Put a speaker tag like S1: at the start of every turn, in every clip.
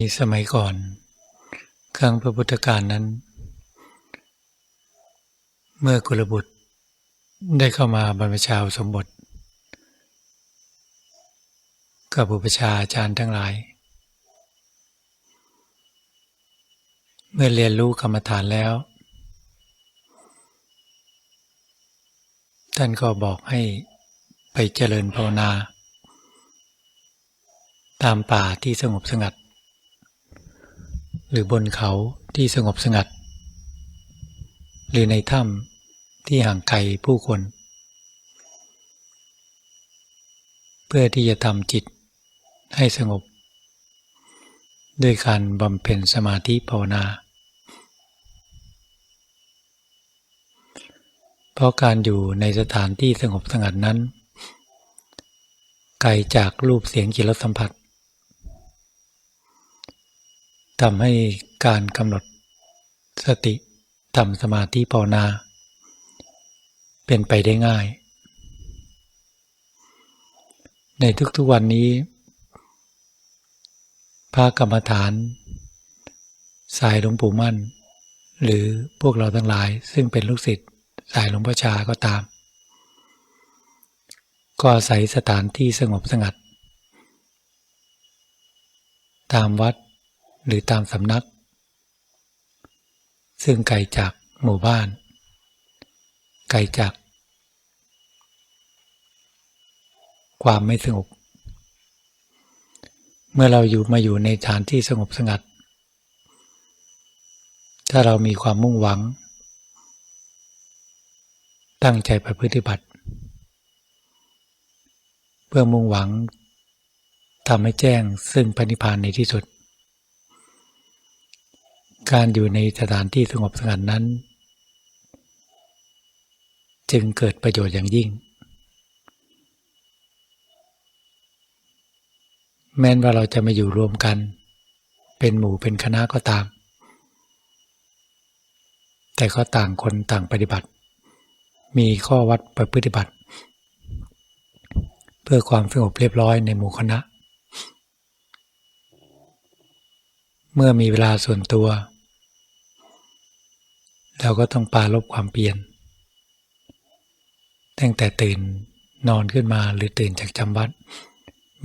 S1: ในสมัยก่อน ครั้งพระพุทธกาลนั้น เมื่อกุลบุตรได้เข้ามาบรรพชาอสมบท กับอุปชฌาอาจารย์ทั้งหลาย เมื่อเรียนรู้กรรมฐานแล้ว ท่านก็บอกให้ไปเจริญภาวนา ตามป่าที่สงบสงัด หรือบนเขาที่สงบสงัด หรือในถ้ำที่ห่างไกลผู้คน เพื่อที่จะทำจิตให้สงบ ด้วยการบำเพ็ญสมาธิภาวนา เพราะการอยู่ในสถานที่สงบสงัดนั้น ไกลจากรูปเสียงจิตรสสัมผัส ทำให้การกำหนดสติทำสมาธิภาวนา เป็นไปได้ง่าย ในทุกๆวันนี้พระกรรมฐาน สายหลวงปู่มั่น หรือพวกเราทั้งหลายซึ่งเป็นลูกศิษย์สายหลวงพ่อชาก็ตาม ก็อาศัยสถานที่สงบสงัด ตามวัด หรือตามสำนัก ซึ่งไกลจากหมู่บ้าน ไกลจาก ความไม่สงบ เมื่อเราอยู่มาอยู่ในฐานที่สงบสงัด ถ้าเรามีความมุ่งหวัง ตั้งใจไปปฏิบัติ เพื่อมุ่งหวังทำให้แจ้งซึ่งพระนิพพานในที่สุด การอยู่ในสถานที่สงบสงัดนั้น จึงเกิดประโยชน์อย่างยิ่ง แม้นว่าเราจะมาอยู่รวมกัน เป็นหมู่เป็นคณะก็ตาม แต่ก็ต่างคนต่างปฏิบัติ มีข้อวัดปฏิบัติ เพื่อความสงบเรียบร้อยในหมู่คณะเมื่อมีเวลาส่วนตัว เราก็ต้องปาลบความเปลี่ยน ตั้งแต่ตื่นนอนขึ้นมาหรือตื่นจากจำวัด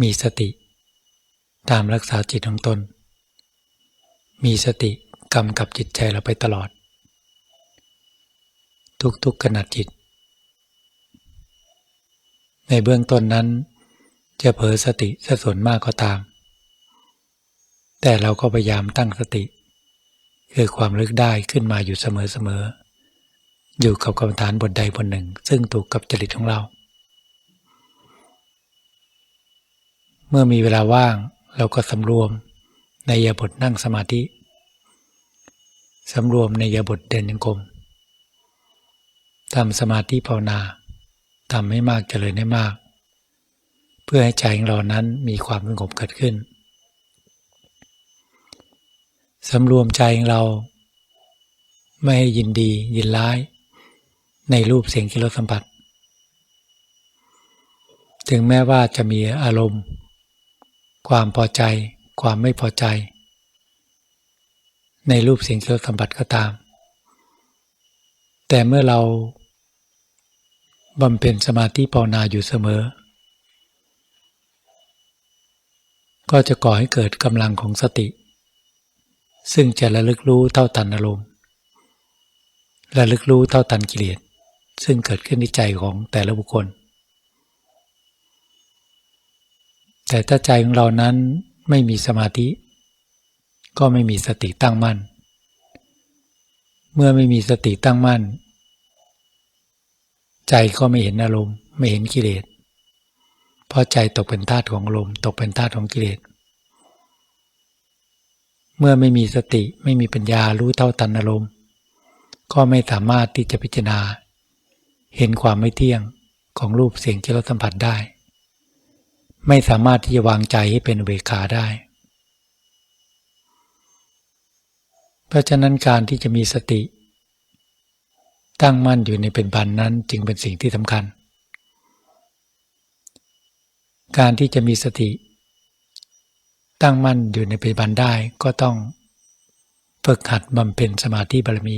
S1: มีสติ ตามรักษาจิตของตน มีสติกำกับจิตใจเราไปตลอด ทุกๆขณะจิต ในเบื้องต้นนั้น จะเผลอสติสะสนมากก็ตาม แต่เราก็พยายามตั้งสติ คือความลึกได้ขึ้นมาอยู่เสมอๆ อยู่กับกรรมฐานบทใดบทหนึ่ง ซึ่งถูกกับจริตของเรา เมื่อมีเวลาว่างเราก็สำรวมในยาบทนั่งสมาธิสำรวมในยาบทเดินยังกรมทำสมาธิภาวนาทำให้มากเจริญให้มาก เพื่อให้ใจของเรานั้นมีความสงบเกิดขึ้น สำรวมใจของเรา ไม่ให้ยินดียินร้าย ในรูปเสียงกิรสัมผัส ถึงแม้ว่าจะมีอารมณ์ ความพอใจ ความไม่พอใจ ในรูปเสียงกิรสัมผัสก็ตาม แต่เมื่อเราบำเพ็ญสมาธิภาวนาอยู่เสมอ ก็จะก่อให้เกิดกำลังของสติ ซึ่งจะระลึกรู้เท่าตันอารมณ์ระลึกรู้เท่าตันกิเลสซึ่งเกิดขึ้นในใจของแต่ละบุคคล แต่ถ้าใจของเรานั้นไม่มีสมาธิ ก็ไม่มีสติตั้งมั่น เมื่อไม่มีสติตั้งมั่น ใจก็ไม่เห็นอารมณ์ ไม่เห็นกิเลสเพราะใจตกเป็นธาตุของอารมณ์ตกเป็นธาตุของกิเลสเเมื่อไม่มีสติไม่มีปัญญารู้เท่าตันอารมณ์ ก็ไม่สามารถที่จะพิจารณา เห็นความไม่เที่ยงของรูปเสียงที่เราสัมผัสได้ ไม่สามารถที่จะวางใจให้เป็นเวขาได้ เพราะฉะนั้นการที่จะมีสติ ตั้งมั่นอยู่ในเป็นบันนั้นจึงเป็นสิ่งที่สำคัญ การที่จะมีสติ ตั้งมั่นอยู่ในปัจจุบันได้ก็ต้องฝึกหัดบำเพ็ญสมาธิบารมี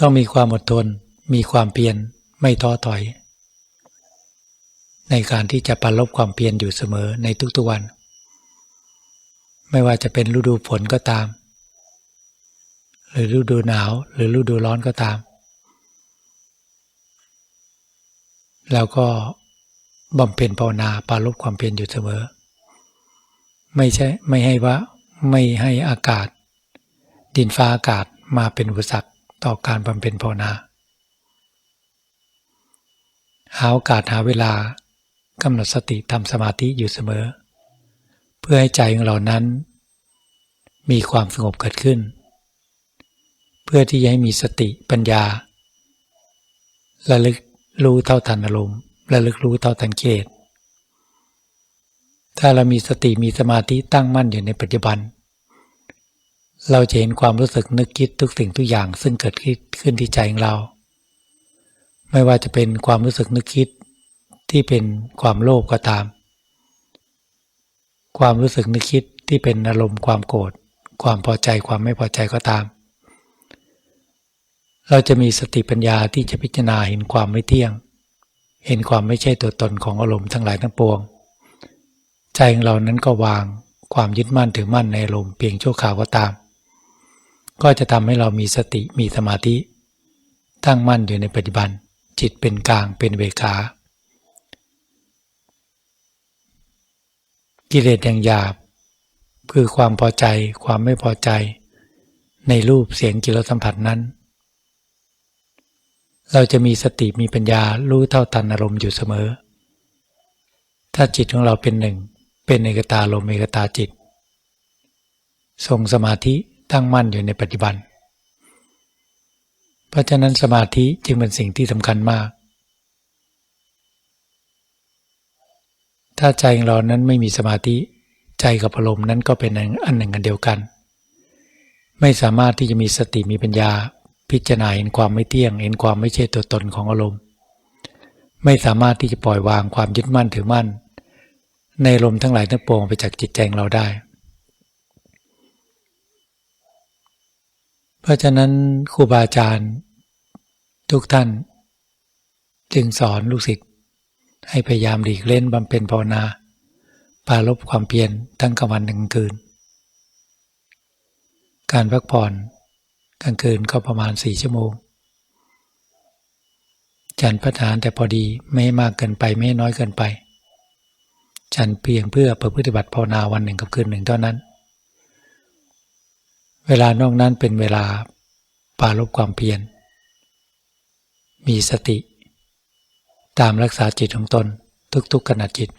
S1: ต้องมีความอดทน มีความเพียรไม่ท้อถอย ในการที่จะปรลบความเพียรอยู่เสมอในทุกๆวัน ไม่ว่าจะเป็นฤดูฝนก็ตาม หรือฤดูหนาวหรือฤดูร้อนก็ตาม แล้วก็บำเพ็ญภาวนาปรารบความเพียรอยู่เสมอ ไม่ใช่ไม่ให้ว่าไม่ให้อากาศ ดินฟ้าอากาศมาเป็นอุปสรรคต่อการบำเพ็ญภาวนา หาโอกาสหาเวลากำหนดสติทำสมาธิอยู่เสมอ เพื่อให้ใจของเรานั้น มีความสงบเกิดขึ้น เพื่อที่จะให้มีสติปัญญาระลึกรู้เท่าทันอารมณ์ระลึกรู้เท่าทันเกต ถ้าเรามีสติมีสมาธิตั้งมั่นอยู่ในปัจจุบัน เราจะเห็นความรู้สึกนึกคิดทุกสิ่งทุกอย่างซึ่งเกิดขึ้นที่ใจของเรา ไม่ว่าจะเป็นความรู้สึกนึกคิดที่เป็นความโลภก็ตาม ความรู้สึกนึกคิดที่เป็นอารมณ์ความโกรธความพอใจความไม่พอใจก็ตาม เราจะมีสติปัญญาที่จะพิจารณาเห็นความไม่เที่ยง เห็นความไม่ใช่ตัวตนของอารมณ์ทั้งหลายทั้งปวง ใจของเรานั้นก็วางความยึดมั่นถือมั่นในลมเพียงชั่วคราวก็ตาม ก็จะทำให้เรามีสติมีสมาธิ ตั้งมั่นอยู่ในปัจจุบัน จิตเป็นกลางเป็นเวขากิเลสอย่างหยาบ คือความพอใจความไม่พอใจ ในรูปเสียงกิรสัมผัสนั้น เราจะมีสติมีปัญญารู้เท่าทันอารมณ์อยู่เสมอ ถ้าจิตของเราเป็นหนึ่ง เป็นเอกตาลมเอกตาจิต ทรงสมาธิตั้งมั่นอยู่ในปัจจุบัน เพราะฉะนั้นสมาธิจึงเป็นสิ่งที่สำคัญมาก ถ้าใจของเรานั้นไม่มีสมาธิใจกับอารมณ์นั้นก็เป็นอันหนึ่งอันเดียวกัน ไม่สามารถที่จะมีสติมีปัญญา พิจารณาเห็นความไม่เที่ยง เห็นความไม่ใช่ตัวตนของอารมณ์ ไม่สามารถที่จะปล่อยวางความยึดมั่นถือมั่น ในลมทั้งหลายทั้งปวงไปจากจิตใจเราได้ เพราะฉะนั้นครูบาอาจารย์ทุกท่าน จึงสอนลูกศิษย์ให้พยายามหลีกเล่นบำเพ็ญภาวนา ปาลบความเพียรทั้งกลางวันกลางคืน การพักผ่อนกลางคืนก็ประมาณสี่ชั่วโมงจันพัฒานแต่พอดีไม่มากเกินไปไม่น้อยเกินไป ฉันเพียงเพื่อประพฤติบัติภาวนาวันหนึ่งกับคืนหนึ่งเท่านั้น เวลานอกนั้นเป็นเวลาปาลบความเพียร มีสติ ตามรักษาจิตของตน ทุกๆขณะจิต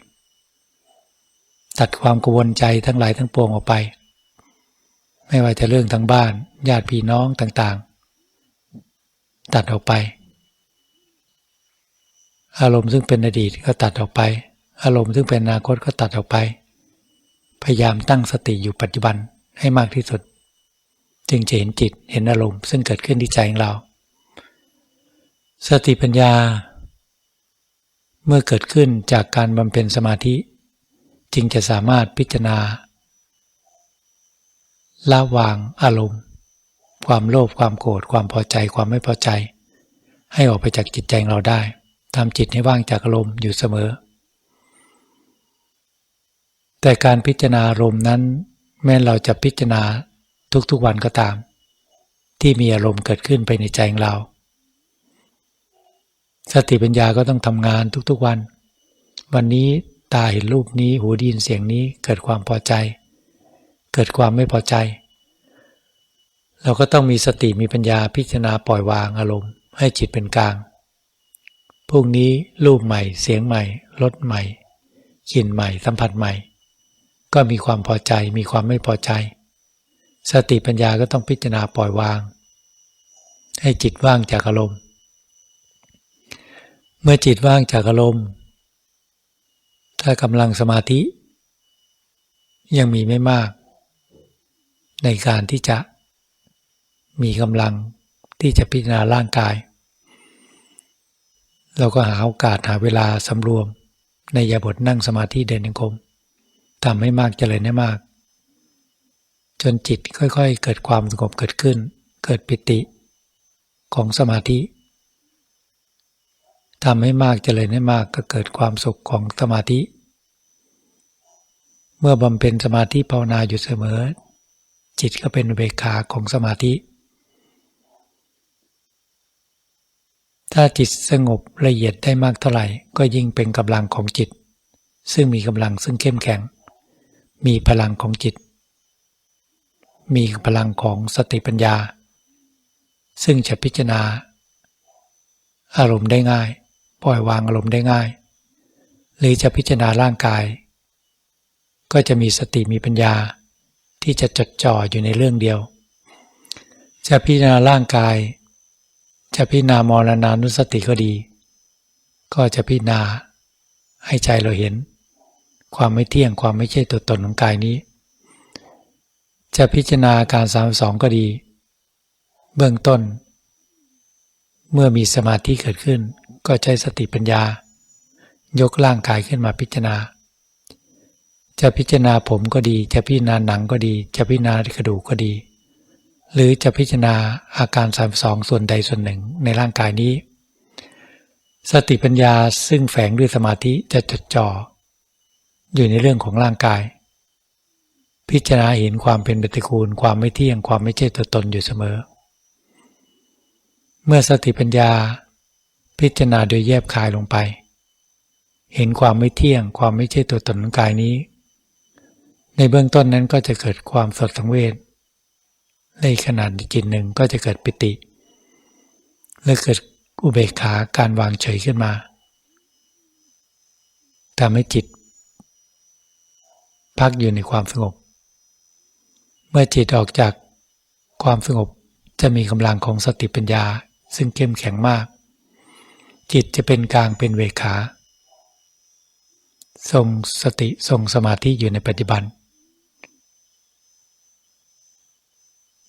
S1: ตัดความกังวลใจทั้งหลายทั้งปวงออกไป ไม่ว่าจะเรื่องทางบ้าน ญาติพี่น้องต่างๆ ตัดออกไป อารมณ์ซึ่งเป็นอดีตก็ตัดออกไป อารมณ์ซึ่งเป็นอนาคตก็ตัดออกไป พยายามตั้งสติอยู่ปัจจุบันให้มากที่สุด จึงจะเห็นจิตเห็นอารมณ์ซึ่งเกิดขึ้นที่ใจของเรา สติปัญญา เมื่อเกิดขึ้นจากการบำเพ็ญสมาธิ จึงจะสามารถพิจารณาละวางอารมณ์ ความโลภความโกรธความพอใจความไม่พอใจ ให้ออกไปจากจิตใจเราได้ทำจิตให้ว่างจากอารมณ์อยู่เสมอ แต่การพิจารณาอารมณ์นั้น แม้เราจะพิจารณาทุกๆวันก็ตาม ที่มีอารมณ์เกิดขึ้นไปในใจของเรา สติปัญญาก็ต้องทำงานทุกๆวัน วันนี้ตาเห็นรูปนี้หูได้ยินเสียงนี้เกิดความพอใจ เกิดความไม่พอใจ เราก็ต้องมีสติมีปัญญาพิจารณาปล่อยวางอารมณ์ให้จิตเป็นกลางพรุ่งนี้รูปใหม่เสียงใหม่รสใหม่กลิ่นใหม่สัมผัสใหม่ ก็มีความพอใจมีความไม่พอใจ สติปัญญาก็ต้องพิจารณาปล่อยวาง ให้จิตว่างจากอารมณ์ เมื่อจิตว่างจากอารมณ์ ถ้ากำลังสมาธิ ยังมีไม่มาก ในการที่จะมีกำลังที่จะพิจารณาร่างกาย เราก็หาโอกาสหาเวลาสำรวมในยาบทนั่งสมาธิเดินยังคม ทำให้มากเจริญให้มาก จนจิตค่อย ๆ เกิดความสงบเกิดขึ้น เกิดปิติของสมาธิทำให้มากเจริญให้มากก็เกิดความสุขของสมาธิ เมื่อบำเพ็ญสมาธิภาวนาอยู่เสมอ จิตก็เป็นเบกขาของสมาธิ ถ้าจิตสงบละเอียดได้มากเท่าไหร่ ก็ยิ่งเป็นกำลังของจิต ซึ่งมีกำลังซึ่งเข้มแข็ง มีพลังของจิต มีพลังของสติปัญญา ซึ่งจะพิจารณา อารมณ์ได้ง่าย ปล่อยวางอารมณ์ได้ง่าย หรือจะพิจารณาร่างกาย ก็จะมีสติมีปัญญา ที่จะจดจ่ออยู่ในเรื่องเดียว จะพิจารณาร่างกาย จะพิจารณามรณานุสติก็ดี ก็จะพิจารณาให้ใจเราเห็น ความไม่เที่ยงความไม่ใช่ตัวตนของกายนี้ จะพิจารณาการสามสองก็ดี เบื้องต้น เมื่อมีสมาธิเกิดขึ้น ก็ใช้สติปัญญา ยกร่างกายขึ้นมาพิจารณา จะพิจารณาผมก็ดี จะพิจารณาหนังก็ดี จะพิจารณากระดูกก็ดี หรือจะพิจารณาอาการสามสองส่วนใดส่วนหนึ่งในร่างกายนี้สติปัญญาซึ่งแฝงด้วยสมาธิจะจดจ่อ อยู่ในเรื่องของร่างกาย พิจารณาเห็นความเป็นปฏิกูล ความไม่เที่ยงความไม่ใช่ตัวตนอยู่เสมอ เมื่อสติปัญญา พิจารณาโดยแยบคายลงไป เห็นความไม่เที่ยง ความไม่ใช่ตัวตนของกายนี้ ในเบื้องต้นนั้นก็จะเกิดความสดสังเวชในขนาดจิตหนึ่งก็จะเกิดปิติ และเกิดอุเบกขาการวางเฉยขึ้นมาทำให้จิต พักอยู่ในความสงบ เมื่อจิตออกจากความสงบจะมีกำลังของสติปัญญาซึ่งเข้มแข็งมาก จิตจะเป็นกลางเป็นเวขาทรงสติทรงสมาธิอยู่ในปัจจุบัน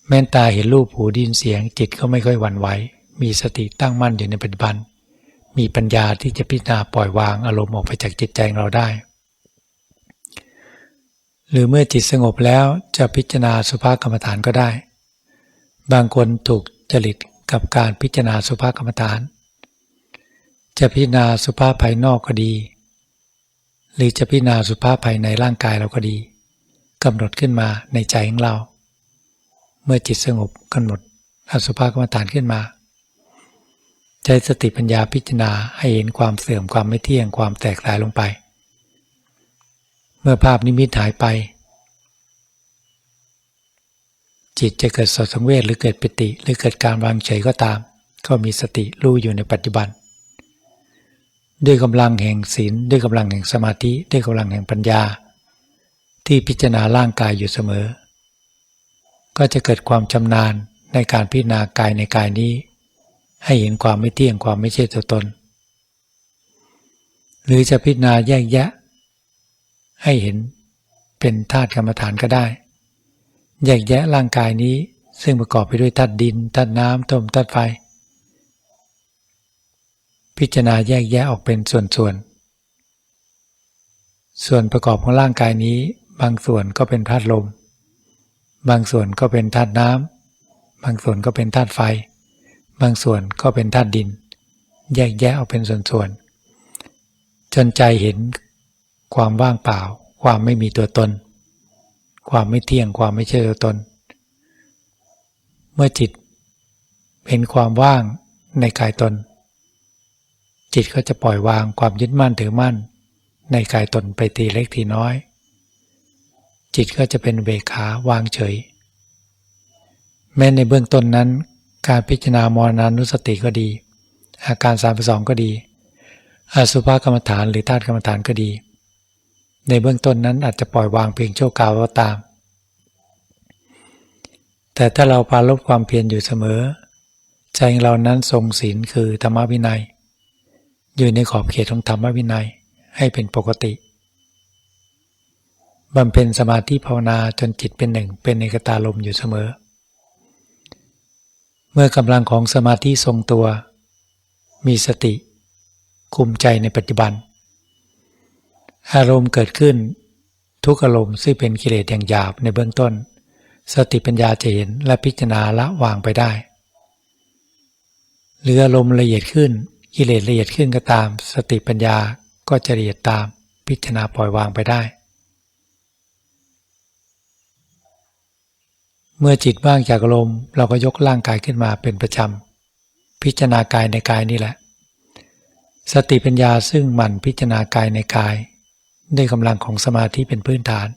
S1: แม้นตาเห็นรูปหูดินเสียง จิตก็ไม่ค่อยหวั่นไหว มีสติตั้งมั่นอยู่ในปัจจุบัน มีปัญญาที่จะพิจารณาปล่อยวางอารมณ์ออกไปจากจิตใจเราได้ หรือเมื่อจิตสงบแล้วจะพิจารณาสุภาพกรรมฐานก็ได้ บางคนถูกจริตกับการพิจารณาสุภาพกรรมฐาน จะพิจารณาสุภาพภายนอกก็ดี หรือจะพิจารณาสุภาพภายในร่างกายเราก็ดีกำหนดขึ้นมาในใจของเรา เมื่อจิตสงบกำหนดอสุภาพกรรมฐานขึ้นมาใช้สติปัญญาพิจารณาให้เห็นความเสื่อมความไม่เที่ยงความแตกลายลงไป มื่อภาพนิมิตหายไป จิตจะเกิดสดสังเวชหรือเกิดปิติ หรือเกิดการวางเฉยก็ตาม ก็มีสติรู้อยู่ในปัจจุบัน ด้วยกำลังแห่งศีลด้วยกำลังแห่งสมาธิด้วยกำลังแห่งปัญญา ที่พิจารณาร่างกายอยู่เสมอ ก็จะเกิดความชำนาญในการพิจารณากายในกายนี้ ให้เห็นความไม่เที่ยงความไม่ใช่ตัวตน หรือจะพิจารณาแยกแยะ ให้เห็นเป็นธาตุกรรมฐานก็ได้ แยกแยะร่างกายนี้ ซึ่งประกอบไปด้วยธาตุดินธาตุน้ำต้มธาตุไฟ พิจารณาแยกแยะออกเป็นส่วนๆ ส่วนประกอบของร่างกายนี้ บางส่วนก็เป็นธาตุลม บางส่วนก็เป็นธาตุน้ำบางส่วนก็เป็นธาตุไฟ บางส่วนก็เป็นธาตุดิน แยกแยะออกเป็นส่วนๆ จนใจเห็น ความว่างเปล่า ความไม่มีตัวตน ความไม่เที่ยงความไม่ใช่ตัวตน เมื่อจิตเห็นความว่างในกายตน จิตก็จะปล่อยวางความยึดมั่นถือมั่น ในกายตนไปทีเล็กทีน้อย จิตก็จะเป็นเบขาวางเฉย แม้ในเบื้องต้นนั้น การพิจารณามรณานุสติก็ดี อาการสามสองก็ดี อสุภกรรมฐานหรือธาตุกรรมฐานก็ดี ในเบื้องต้นนั้นอาจจะปล่อยวางเพียงชั่วคราวก็ตาม แต่ถ้าเราพาลบความเพียรอยู่เสมอ ใจเรานั้นทรงศีลคือธรรมวินัย อยู่ในขอบเขตของธรรมวินัยให้เป็นปกติบำเพ็ญสมาธิภาวนาจนจิตเป็นหนึ่งเป็นเอกตาลมอยู่เสมอ เมื่อกำลังของสมาธิทรงตัว มีสติ คุมใจในปัจจุบัน อารมณ์เกิดขึ้น ทุกอารมณ์ซึ่งเป็นกิเลสอย่างหยาบในเบื้องต้น สติปัญญาจะเห็นและพิจารณาละวางไปได้ หรืออารมณ์ละเอียดขึ้นกิเลสละเอียดขึ้นก็ตาม สติปัญญาก็จะละเอียดตามพิจารณาปล่อยวางไปได้ เมื่อจิตว่างจากอารมณ์เราก็ยกร่างกายขึ้นมาเป็นประจำพิจารณากายในกายนี่แหละ สติปัญญาซึ่งหมั่นพิจารณากายในกาย ด้วยกำลังของสมาธิเป็นพื้นฐาน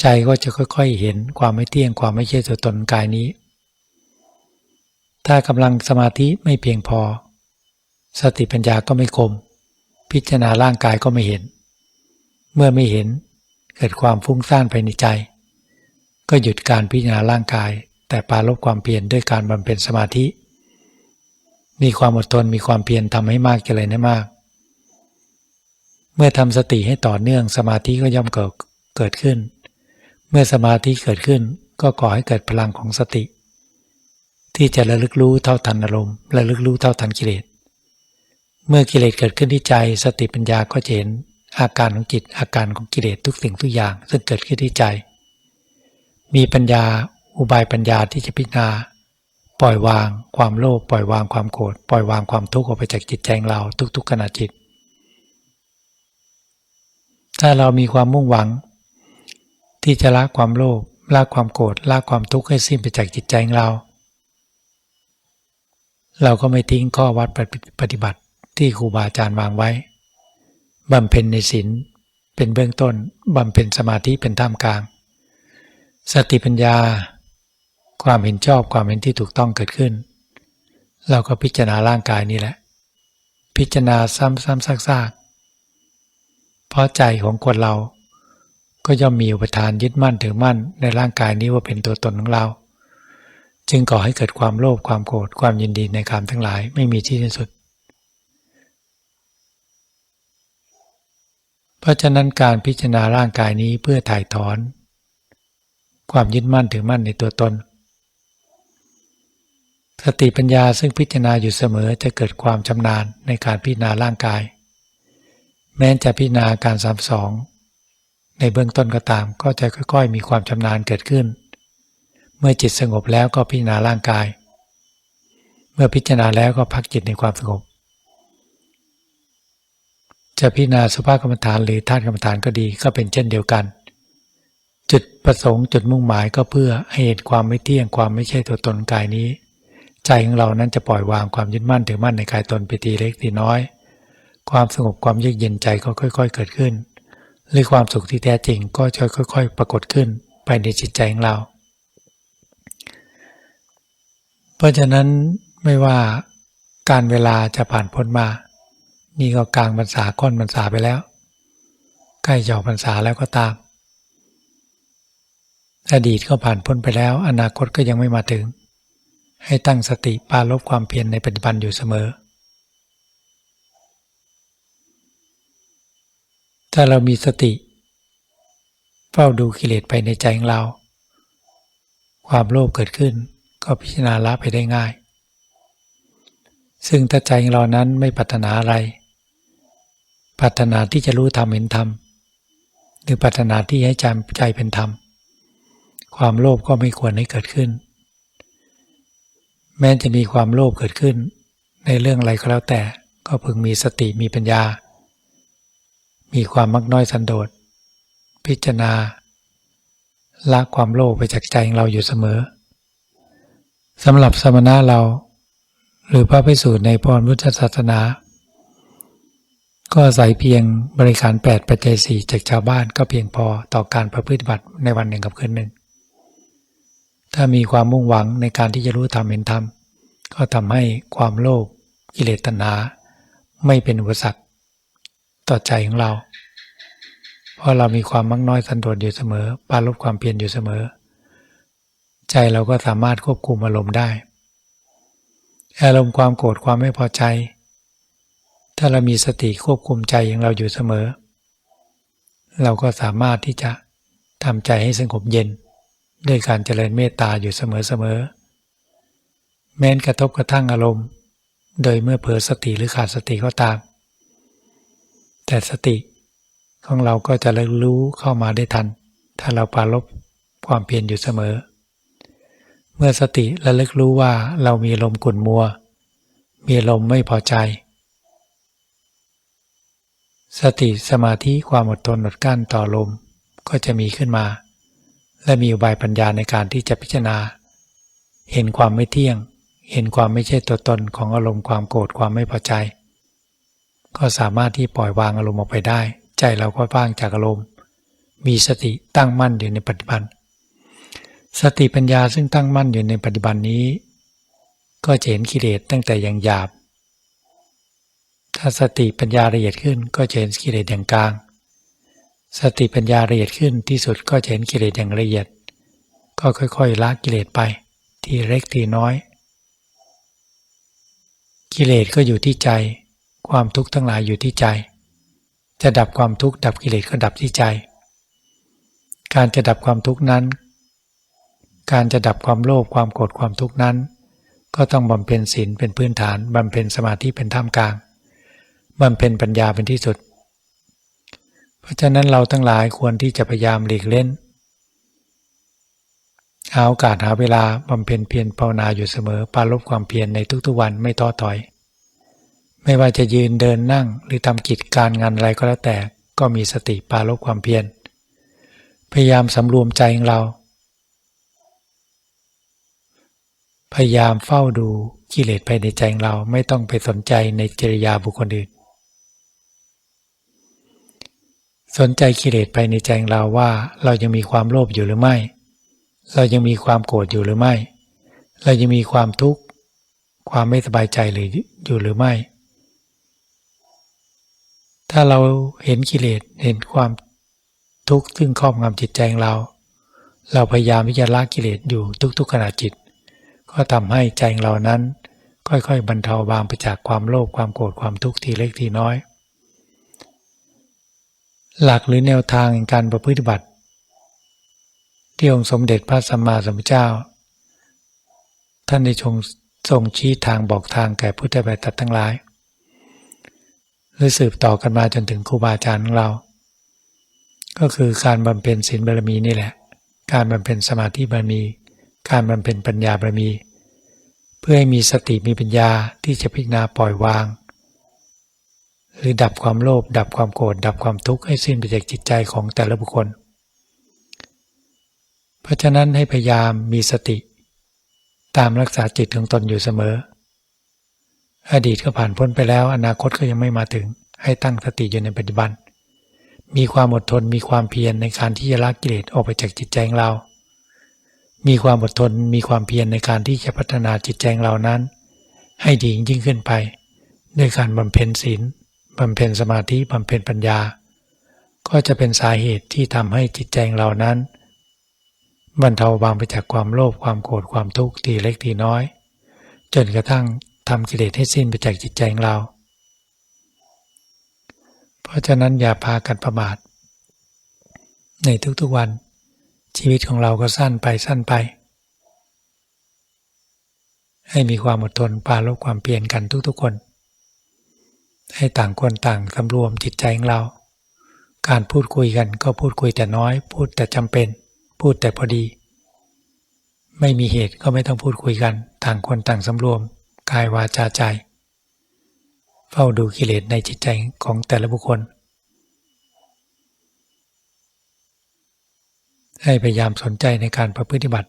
S1: ใจก็จะค่อยๆเห็นความไม่เที่ยงความไม่ใช่ตัวตนกายนี้ ถ้ากำลังสมาธิไม่เพียงพอ สติปัญญาก็ไม่คม พิจารณาร่างกายก็ไม่เห็น เมื่อไม่เห็นเกิดความฟุ้งซ่านภายในใจ ก็หยุดการพิจารณาร่างกาย แต่ปาลบความเพียรด้วยการบำเพ็ญสมาธิ มีความอดทนมีความเพียรทำให้มากเจริญให้มาก เมื่อทำสติให้ต่อเนื่องสมาธิก็ย่อมเกิดเกิดขึ้น เมื่อสมาธิเกิดขึ้นก็ก่อให้เกิดพลังของสติ ที่จะระลึกรู้เท่าทันอารมณ์ระลึกรู้เท่าทันกิเลส เมื่อกิเลสเกิดขึ้นที่ใจ สติปัญญาก็เห็นอาการของจิตอาการของกิเลสทุกสิ่งทุกอย่าง ซึ่งเกิดขึ้นที่ใจ มีปัญญาอุบายปัญญาที่จะพิจารณาปล่อยวางความโลภปล่อยวางความโกรธปล่อยวางความทุกข์ออกไปจากจิตใจของเราทุกๆขณะจิต ถ้าเรามีความมุ่งหวัง ที่จะละความโลภละความโกรธละความทุกข์ให้สิ้นไปจากจิตใจของเรา เราก็ไม่ทิ้งข้อวัดปฏิบัติที่ครูบาอาจารย์วางไว้บำเพ็ญในศีลเป็นเบื้องต้นบำเพ็ญสมาธิเป็นท่ามกลาง สติปัญญา ความเห็นชอบความเห็นที่ถูกต้องเกิดขึ้น เราก็พิจารณาร่างกายนี่แหละ พิจารณาซ้ำๆซาก เพราะใจของคนเรา ก็ย่อมมีอุปทานยึดมั่นถือมั่นในร่างกายนี้ว่าเป็นตัวตนของเรา จึงก่อให้เกิดความโลภความโกรธความยินดีในกามทั้งหลายไม่มีที่สิ้นสุด เพราะฉะนั้นการพิจารณาร่างกายนี้เพื่อถ่ายถอน ความยึดมั่นถือมั่นในตัวตน สติปัญญาซึ่งพิจารณาอยู่เสมอจะเกิดความชำนาญในการพิจารณาร่างกาย แม้จะพิจารณาการสามสองในเบื้องต้นก็ตามก็จะค่อย ๆ มีความชำนาญเกิดขึ้น เมื่อจิตสงบแล้วก็พิจารณาร่างกาย เมื่อพิจารณาแล้วก็พักจิตในความสงบ จะพิจารณาสุภาพกรรมฐานหรือธาตุกรรมฐานก็ดีก็เป็นเช่นเดียวกัน จุดประสงค์จุดมุ่งหมายก็เพื่อให้เห็นความไม่เที่ยงความไม่ใช่ตัวตนกายนี้ ใจของเรานั้นจะปล่อยวางความยึดมั่นถือมั่นในกายตนไปทีเล็กทีน้อย ความสงบความเยือกเย็นใจก็ค่อย ๆ เกิดขึ้น หรือความสุขที่แท้จริงก็จะค่อย ๆ ปรากฏขึ้นภายในจิตใจของเรา เพราะฉะนั้นไม่ว่าการเวลาจะผ่านพ้นมา นี่ก็กลางพรรษาก้นพรรษาไปแล้ว ใกล้จะออกพรรษาแล้วก็ตาม อดีตก็ผ่านพ้นไปแล้ว อนาคตก็ยังไม่มาถึง ให้ตั้งสติปาลบความเพียรในปัจจุบันอยู่เสมอ ถ้าเรามีสติ เฝ้าดูกิเลสไปในใจของเรา ความโลภเกิดขึ้นก็พิจารณาละไปได้ง่าย ซึ่งถ้าใจของเรานั้นไม่ปรารถนาอะไร ปรารถนาที่จะรู้ธรรมเห็นธรรม หรือปรารถนาที่ให้ใจใจเป็นธรรม ความโลภก็ไม่ควรให้เกิดขึ้น แม้จะมีความโลภเกิดขึ้น ในเรื่องอะไรก็แล้วแต่ก็พึงมีสติมีปัญญา มีความมักน้อยสันโดษ พิจารณา ละความโลภไปจากใจของเราอยู่เสมอสำหรับสมณะเรา หรือพระภิกษุในพรพุทธศาสนา ก็อาศัยเพียงบริการ8ปัจจัยสี่จากชาวบ้านก็เพียงพอต่อการประพฤติบัติในวันหนึ่งกับคืนหนึ่ง ถ้ามีความมุ่งหวังในการที่จะรู้ธรรมเห็นธรรมก็ทำให้ความโลภกิเลสตัณหาไม่เป็นอุปสรรค ต่อใจของเรา เพราะเรามีความมักน้อยสันโดษอยู่เสมอ ปาลบความเพียรอยู่เสมอ ใจเราก็สามารถควบคุมอารมณ์ได้ อารมณ์ความโกรธความไม่พอใจ ถ้าเรามีสติควบคุมใจของเราอยู่เสมอ เราก็สามารถที่จะทำใจให้สงบเย็น ด้วยการเจริญเมตตาอยู่เสมอๆแม้นกระทบกระทั่งอารมณ์ โดยเมื่อเผลอสติหรือขาดสติก็ตาม แต่สติของเราก็จะระลึกรู้เข้ามาได้ทัน ถ้าเราปรารบความเพียรอยู่เสมอ เมื่อสติระลึกรู้ว่าเรามีลมกุ่นมัว มีลมไม่พอใจ สติสมาธิความอดทนอดกั้นต่อลมก็จะมีขึ้นมา และมีอุบายปัญญาในการที่จะพิจารณา เห็นความไม่เที่ยง เห็นความไม่ใช่ตัวตนของอารมณ์ความโกรธความไม่พอใจ ก็สามารถที่ปล่อยวางอารมณ์ออกไปได้ ใจเราก็ว่างจากอารมณ์ มีสติตั้งมั่นอยู่ในปัจจุบัน สติปัญญาซึ่งตั้งมั่นอยู่ในปัจจุบันนี้ ก็จะเห็นกิเลสตั้งแต่อย่างหยาบ ถ้าสติปัญญาละเอียดขึ้นก็จะเห็นกิเลสอย่างกลาง สติปัญญาละเอียดขึ้นที่สุดก็จะเห็นกิเลสอย่างละเอียด ก็ค่อยๆละกิเลสไป ทีเล็กทีน้อย กิเลสก็อยู่ที่ใจ ความทุกข์ทั้งหลายอยู่ที่ใจ จะดับความทุกข์ดับกิเลสก็ดับที่ใจ การจะดับความทุกข์นั้น การจะดับความโลภความโกรธความทุกข์นั้น ก็ต้องบำเพ็ญศีลเป็นพื้นฐานบำเพ็ญสมาธิเป็นท่ามกลางบำเพ็ญปัญญาเป็นที่สุด เพราะฉะนั้นเราทั้งหลายควรที่จะพยายามหลีกเล่นหาโอกาสหาเวลาบำเพ็ญเพียรภาวนาอยู่เสมอปาลบความเพียรในทุกๆวันไม่ท้อถอย ไม่ว่าจะยืนเดินนั่งหรือทำกิจการงานอะไรก็แล้วแต่ก็มีสติปาลบความเพียรพยายามสำรวมใจของเรา พยายามเฝ้าดูกิเลสภายในใจของเราไม่ต้องไปสนใจในจริยาบุคคลอื่น สนใจกิเลสภายในใจของเราว่าเรายังมีความโลภอยู่หรือไม่ เรายังมีความโกรธอยู่หรือไม่ เรายังมีความทุกข์ความไม่สบายใจหรืออยู่หรือไม่ ถ้าเราเห็นกิเลสเห็นความทุกข์ซึ่งครอบงำจิตใจของเรา เราพยายามที่จะละกิเลสอยู่ทุกๆขณะจิต ก็ทำให้ใจของเรานั้น ค่อยๆ บรรเทาบางไปจากความโลภความโกรธความทุกข์ทีเล็กทีน้อย หลักหรือแนวทางในการประพฤติบัติ ที่องค์สมเด็จพระสัมมาสัมพุทธเจ้า ท่านได้ทรงทรงชี้ทางบอกทางแก่พุทธบริษัททั้งหลาย หรือสืบต่อกันมาจนถึงครูบาอาจารย์ของเรา ก็คือการบำเพ็ญศีลบารมีนี่แหละ การบำเพ็ญสมาธิบารมี การบำเพ็ญปัญญาบารมี เพื่อให้มีสติมีปัญญาที่จะพิจารณาปล่อยวาง หรือดับความโลภดับความโกรธดับความทุกข์ให้สิ้นไปจากจิตใจของแต่ละบุคคล เพราะฉะนั้นให้พยายามมีสติ ตามรักษาจิตของตนอยู่เสมอ อดีตก็ผ่านพ้นไปแล้ว อนาคตก็ยังไม่มาถึง ให้ตั้งสติอยู่ในปัจจุบัน มีความอดทนมีความเพียรในการที่จะละกิเลสออกไปจากจิตใจของเรา มีความอดทนมีความเพียรในการที่จะพัฒนาจิตใจของเรานั้น ให้ดียิ่งขึ้นไปด้วยการบำเพ็ญศีลบำเพ็ญสมาธิบำเพ็ญปัญญา ก็จะเป็นสาเหตุที่ทำให้จิตใจของเรานั้นบรรเทาบางไปจากความโลภความโกรธความทุกข์ทีเล็กทีน้อย จนกระทั่ง ทำกิเลสให้สิ้นไปจากจิตใจของเรา เพราะฉะนั้นอย่าพากันประมาท ในทุกๆวันชีวิตของเราก็สั้นไปสั้นไป ให้มีความอดทนปาลบความเปลี่ยนกันทุกๆคน ให้ต่างคนต่างสำรวมจิตใจของเรา การพูดคุยกันก็พูดคุยแต่น้อย พูดแต่จำเป็น พูดแต่พอดี ไม่มีเหตุก็ไม่ต้องพูดคุยกัน ต่างคนต่างสำรวม กายวาจาใจ เฝ้าดูกิเลสในจิตใจของแต่ละบุคคล ให้พยายามสนใจในการประพฤติบัติ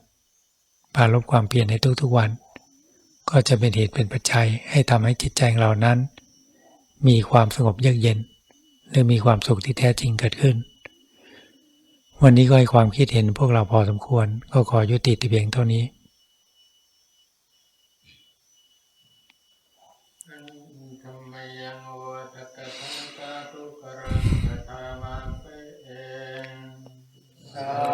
S1: ปาลบความเปลี่ยนในทุกๆวัน ก็จะเป็นเหตุเป็นปัจจัยให้ทำให้จิตใจเรานั้น มีความสงบเยือกเย็น หรือมีความสุขที่แท้จริงเกิดขึ้น วันนี้ก็ให้ความคิดเห็นพวกเราพอสมควร ก็ขอยุติแต่เพียงเท่านี้ Tchau.